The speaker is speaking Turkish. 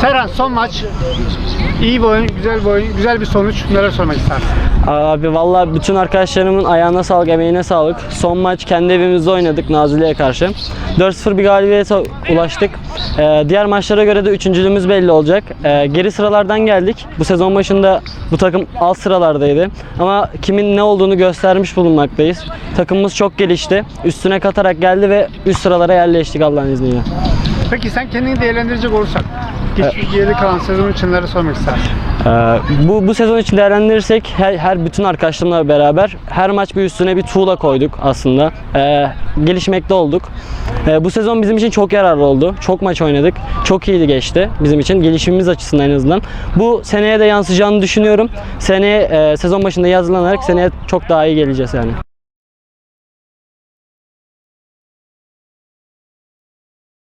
Serhan son maç. İyi bir oyun, güzel bir oyun, güzel bir sonuç. Neler sormak istersin? Abi valla bütün arkadaşlarımın ayağına sağlık, emeğine sağlık. Son maç kendi evimizde oynadık Nazilli'ye karşı. 4-0 bir galibiyete ulaştık. Ee, diğer maçlara göre de üçüncülüğümüz belli olacak. Ee, geri sıralardan geldik. Bu sezon başında bu takım alt sıralardaydı. Ama kimin ne olduğunu göstermiş bulunmaktayız. Takımımız çok gelişti. Üstüne katarak geldi ve üst sıralara yerleştik Allah'ın izniyle. Peki sen kendini değerlendirecek olursak, geçmiş geri kalan sezon için neler sormak istersin? Ee, bu, bu sezon için değerlendirirsek her, her bütün arkadaşlarımla beraber her maç bir üstüne bir tuğla koyduk aslında. Ee, gelişmekte olduk. Ee, bu sezon bizim için çok yararlı oldu. Çok maç oynadık. Çok iyiydi geçti bizim için. Gelişimimiz açısından en azından. Bu seneye de yansıyacağını düşünüyorum. Seneye e, sezon başında yazılanarak seneye çok daha iyi geleceğiz yani.